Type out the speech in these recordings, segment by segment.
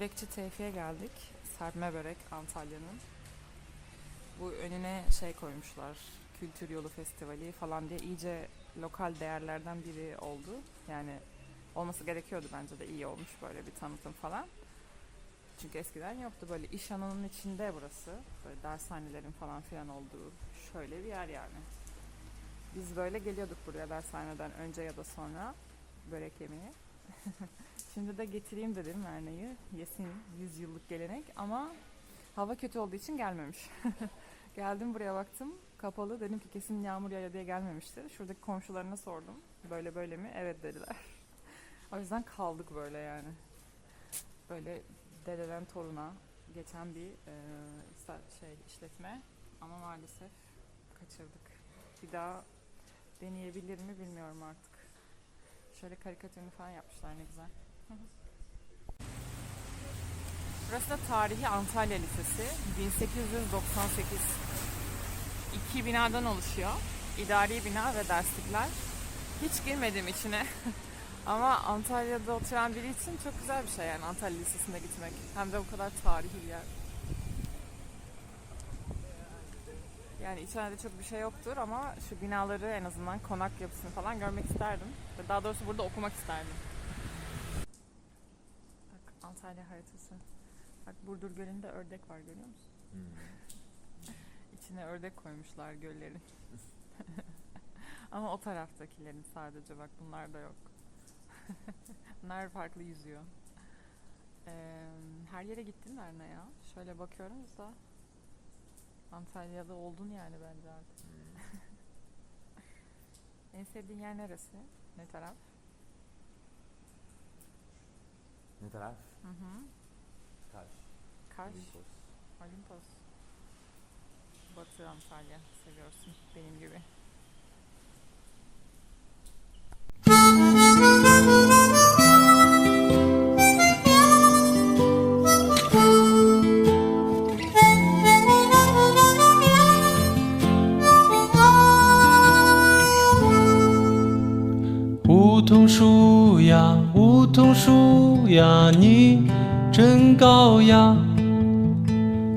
börekçi Tevfik'e geldik. Serpme börek Antalya'nın. Bu önüne şey koymuşlar. Kültür Yolu Festivali falan diye iyice lokal değerlerden biri oldu. Yani olması gerekiyordu bence de iyi olmuş böyle bir tanıtım falan. Çünkü eskiden yoktu böyle iş alanının içinde burası. Böyle dershanelerin falan filan olduğu şöyle bir yer yani. Biz böyle geliyorduk buraya dershaneden önce ya da sonra börek yemeye. Şimdi de getireyim dedim Erna'yı. Yesin 100 yıllık gelenek ama hava kötü olduğu için gelmemiş. Geldim buraya baktım kapalı. Dedim ki kesin yağmur yağıyor diye gelmemiştir. Şuradaki komşularına sordum. Böyle böyle mi? Evet dediler. o yüzden kaldık böyle yani. Böyle dededen toruna geçen bir e, şey işletme ama maalesef kaçırdık. Bir daha deneyebilir mi bilmiyorum artık. Şöyle karikatürünü falan yapmışlar ne güzel. Burası da tarihi Antalya Lisesi. 1898. İki binadan oluşuyor. İdari bina ve derslikler. Hiç girmedim içine. Ama Antalya'da oturan biri için çok güzel bir şey yani Antalya Lisesi'ne gitmek. Hem de bu kadar tarihi bir yer. Yani içeride çok bir şey yoktur ama şu binaları en azından konak yapısını falan görmek isterdim. Ve Daha doğrusu burada okumak isterdim. Bak Antalya haritası. Bak Burdur Gölü'nde ördek var görüyor musun? İçine ördek koymuşlar göllerin. Ama o taraftakilerin sadece bak bunlar da yok. bunlar farklı yüzüyor. Ee, her yere gittin Erna ya? Şöyle bakıyoruz da Antalya'da oldun yani bence artık. en sevdiğin yer neresi? Ne taraf? Ne taraf? Hı hı. Kaş. Kaş, Olimpos. Olimpos. Batı Antalya seviyorsun benim gibi. “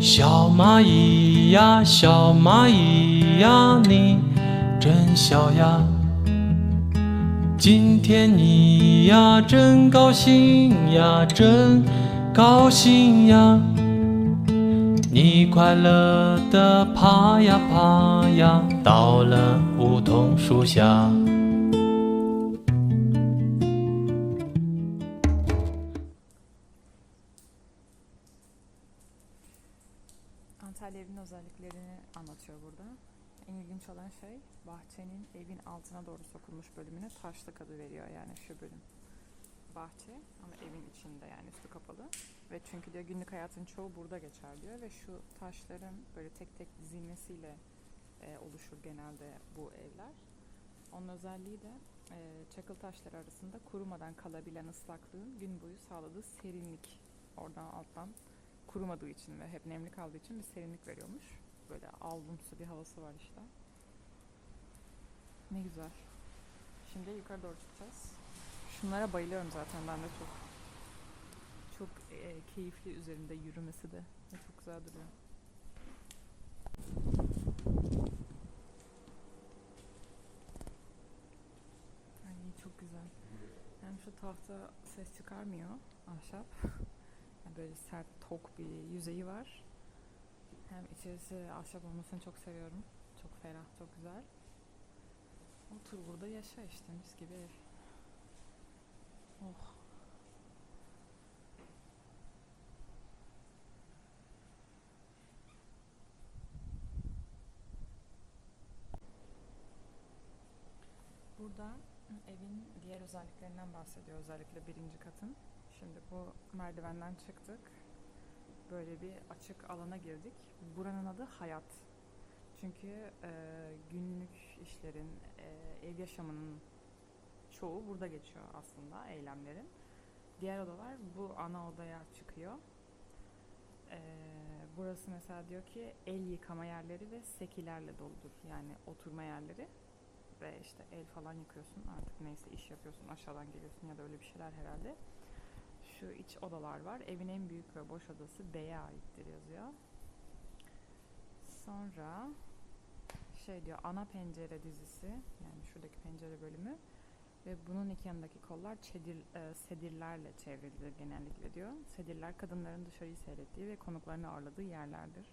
小蚂蚁呀，小蚂蚁呀，你真小呀！今天你呀，真高兴呀，真高兴呀！你快乐的爬呀爬呀，到了梧桐树下。” Anlatıyor burada. En ilginç olan şey bahçenin evin altına doğru sokulmuş bölümüne taşlık adı veriyor yani şu bölüm. Bahçe ama evin içinde yani üstü kapalı. Ve çünkü diyor günlük hayatın çoğu burada geçer diyor ve şu taşların böyle tek tek dizilmesiyle e, oluşur genelde bu evler. Onun özelliği de e, çakıl taşları arasında kurumadan kalabilen ıslaklığın gün boyu sağladığı serinlik oradan alttan kurumadığı için ve hep nemli kaldığı için bir serinlik veriyormuş. Böyle avlumsu bir havası var işte. Ne güzel. Şimdi yukarı doğru çıkacağız. Şunlara bayılıyorum zaten ben de çok. Çok e, keyifli üzerinde yürümesi de. Ve çok güzel duruyor. Ay çok güzel. Yani şu tahta ses çıkarmıyor ahşap. Yani böyle sert, tok bir yüzeyi var. Hem içerisi ahşap olmasını çok seviyorum. Çok ferah, çok güzel. Otur burada yaşa işte mis gibi ev. Oh. Burada evin diğer özelliklerinden bahsediyor özellikle birinci katın. Şimdi bu merdivenden çıktık. Böyle bir açık alana girdik. Buranın adı Hayat. Çünkü e, günlük işlerin, e, ev yaşamının çoğu burada geçiyor aslında eylemlerin. Diğer odalar bu ana odaya çıkıyor. E, burası mesela diyor ki el yıkama yerleri ve sekilerle doludur. Yani oturma yerleri. ve işte el falan yıkıyorsun artık neyse iş yapıyorsun aşağıdan geliyorsun ya da öyle bir şeyler herhalde. Şu iç odalar var. Evin en büyük ve boş odası B'ye aittir yazıyor. Sonra şey diyor ana pencere dizisi yani şuradaki pencere bölümü ve bunun iki yanındaki kollar çedir, e, sedirlerle çevrilidir genellikle diyor. Sedirler kadınların dışarıyı seyrettiği ve konuklarını ağırladığı yerlerdir.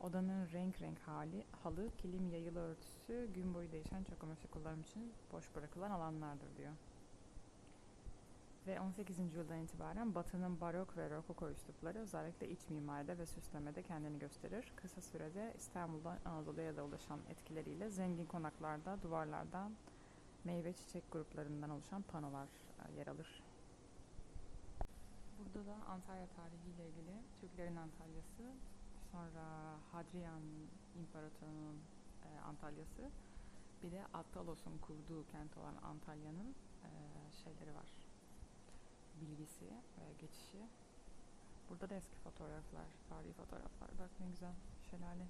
Odanın renk renk hali, halı, kilim, yayılı örtüsü gün boyu değişen çok amaçlı kullanım için boş bırakılan alanlardır diyor. Ve 18. yüzyıldan itibaren Batı'nın barok ve rokoko üslupları özellikle iç mimaride ve süslemede kendini gösterir. Kısa sürede İstanbul'dan Anadolu'ya da ulaşan etkileriyle zengin konaklarda, duvarlardan meyve çiçek gruplarından oluşan panolar e, yer alır. Burada da Antalya tarihiyle ilgili Türklerin Antalyası, sonra Hadrian İmparatorluğu'nun e, Antalyası, bir de Attalos'un kurduğu kent olan Antalya'nın e, şeyleri var. Bilgisi ve geçişi. Burada da eski fotoğraflar, tarihi fotoğraflar. Bak ne güzel şelale.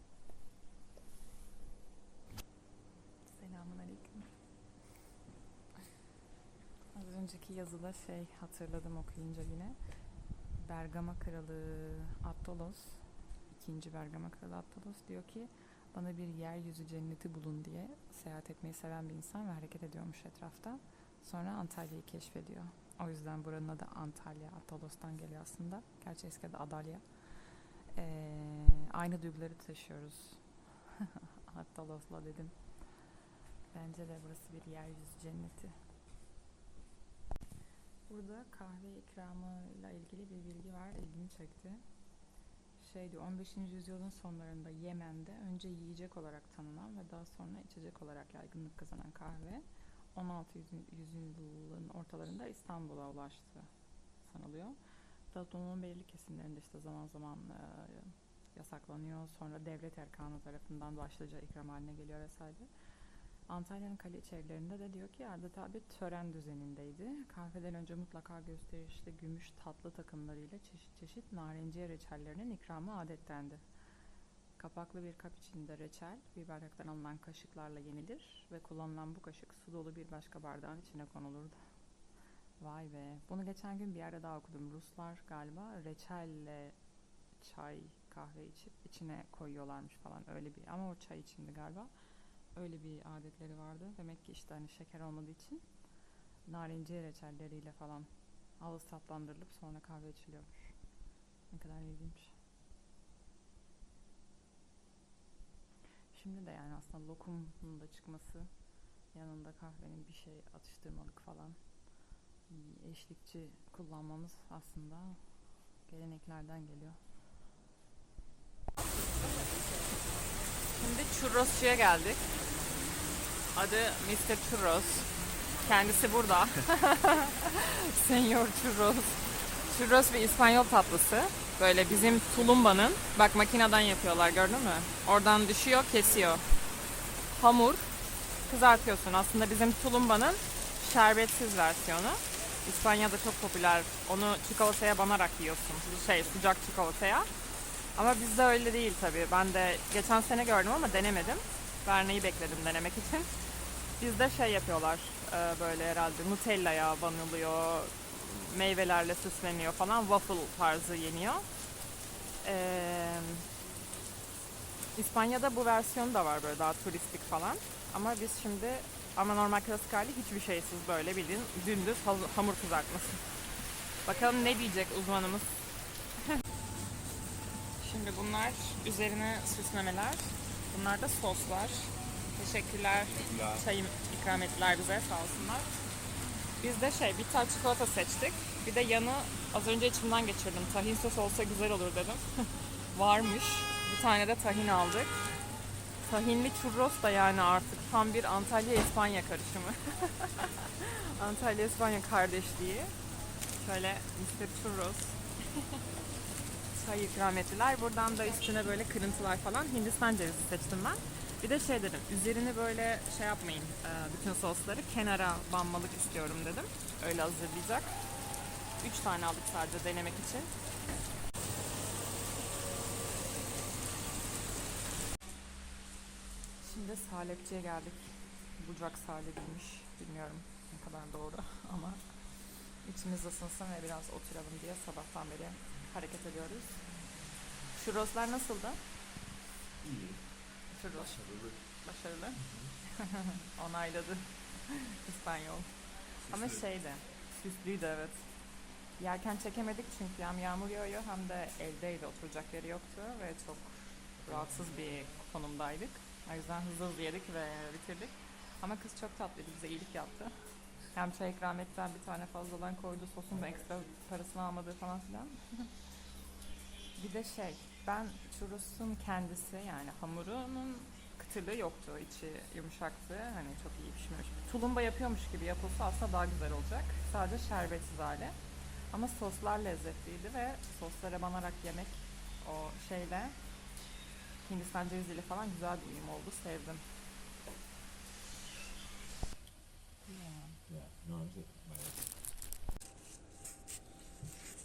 Selamun aleyküm. Az önceki yazıda şey hatırladım okuyunca yine. Bergama Kralı Attalos, ikinci Bergama Kralı Attalos diyor ki bana bir yeryüzü cenneti bulun diye seyahat etmeyi seven bir insan ve hareket ediyormuş etrafta. Sonra Antalya'yı keşfediyor. O yüzden buranın adı Antalya, Attalos'tan geliyor aslında. Gerçi eski adı Adalya. Ee, aynı duyguları taşıyoruz. Attalos'la dedim. Bence de burası bir yeryüzü cenneti. Burada kahve ikramıyla ilgili bir bilgi var. ilgimi çekti. Şey diyor, 15. yüzyılın sonlarında Yemen'de önce yiyecek olarak tanınan ve daha sonra içecek olarak yaygınlık kazanan kahve 16. yüzy- yüzyılın ortalarında İstanbul'a ulaştı sanılıyor. Daha toplumun belirli kesimlerinde işte zaman zaman e, yasaklanıyor. Sonra devlet erkanı tarafından başlıca ikram haline geliyor vesaire. Antalya'nın kale içerilerinde de diyor ki adeta bir tören düzenindeydi. Kahveden önce mutlaka gösterişli gümüş tatlı takımlarıyla çeşit çeşit narenciye reçellerinin ikramı adettendi. Kapaklı bir kap içinde reçel bir bardaktan alınan kaşıklarla yenilir ve kullanılan bu kaşık su dolu bir başka bardağın içine konulurdu. Vay be. Bunu geçen gün bir yerde daha okudum. Ruslar galiba reçelle çay, kahve içip içine koyuyorlarmış falan öyle bir. Ama o çay içindi galiba. Öyle bir adetleri vardı. Demek ki işte hani şeker olmadığı için narenciye reçelleriyle falan ağız tatlandırılıp sonra kahve içiliyormuş. Ne kadar ilginç. Şimdi de yani aslında lokumun da çıkması yanında kahvenin bir şey atıştırmalık falan eşlikçi kullanmamız aslında geleneklerden geliyor. Şimdi churrosçuya geldik. Adı Mr. Churros. Kendisi burada. Senyor Churros. Churros bir İspanyol tatlısı. Böyle bizim tulumbanın, bak makineden yapıyorlar gördün mü? Oradan düşüyor, kesiyor. Hamur, kızartıyorsun. Aslında bizim tulumbanın şerbetsiz versiyonu. İspanya'da çok popüler. Onu çikolataya banarak yiyorsun. Şey, sıcak çikolataya. Ama bizde öyle değil tabii. Ben de geçen sene gördüm ama denemedim. Berne'yi bekledim denemek için. Bizde şey yapıyorlar e, böyle herhalde Nutella'ya banılıyor, meyvelerle süsleniyor falan. Waffle tarzı yeniyor. Ee, İspanya'da bu versiyonu da var böyle daha turistik falan. Ama biz şimdi ama normal klasik hali hiçbir şeysiz böyle bildiğin dümdüz ha- hamur kızartması. Bakalım ne diyecek uzmanımız. Şimdi bunlar üzerine süslemeler. Bunlar da soslar. Teşekkürler. Çayım ikram ettiler bize sağ olsunlar. Biz de şey bitter çikolata seçtik. Bir de yanı az önce içimden geçirdim. Tahin sos olsa güzel olur dedim. Varmış. Bir tane de tahin aldık. Tahinli churros da yani artık tam bir Antalya-İspanya karışımı. Antalya-İspanya kardeşliği. Şöyle Mr. Churros. Çay ikram ettiler. Buradan da üstüne böyle kırıntılar falan Hindistan cevizi seçtim ben. Bir de şey dedim, üzerini böyle şey yapmayın, e, bütün sosları kenara banmalık istiyorum dedim. Öyle hazırlayacak. Üç tane aldık sadece denemek için. Şimdi salepçiye geldik. bucak salepiymiş. Bilmiyorum ne kadar doğru ama içimiz ısınsın ve biraz oturalım diye sabahtan beri hareket ediyoruz. Churroslar nasıldı? İyi. Churros. Başarılı. Başarılı. Onayladı. İspanyol. Ama şeydi, süslüydü evet. Yerken çekemedik çünkü hem yağmur yağıyor hem de eldeydi oturacak yeri yoktu ve çok rahatsız bir konumdaydık. O yüzden hızlı hızlı yedik ve bitirdik. Ama kız çok tatlıydı, bize iyilik yaptı. Hem çay ikram etti hem bir tane fazladan koydu, sosun da ekstra parasını almadı falan filan. bir de şey, ben churros'un kendisi yani hamurunun kıtırlığı yoktu. içi yumuşaktı. Hani çok iyi pişmemiş. Tulumba yapıyormuş gibi yapılsa aslında daha güzel olacak. Sadece şerbetsiz hali. Ama soslar lezzetliydi ve soslara banarak yemek o şeyle Hindistan ceviziyle falan güzel bir uyum oldu. Sevdim.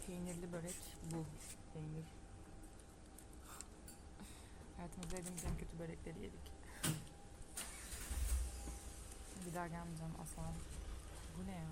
Peynirli börek bu. Peynir. Hayatımızda yediğimiz en kötü börekleri yedik. Bir daha gelmeyeceğim asla. Bu ne ya?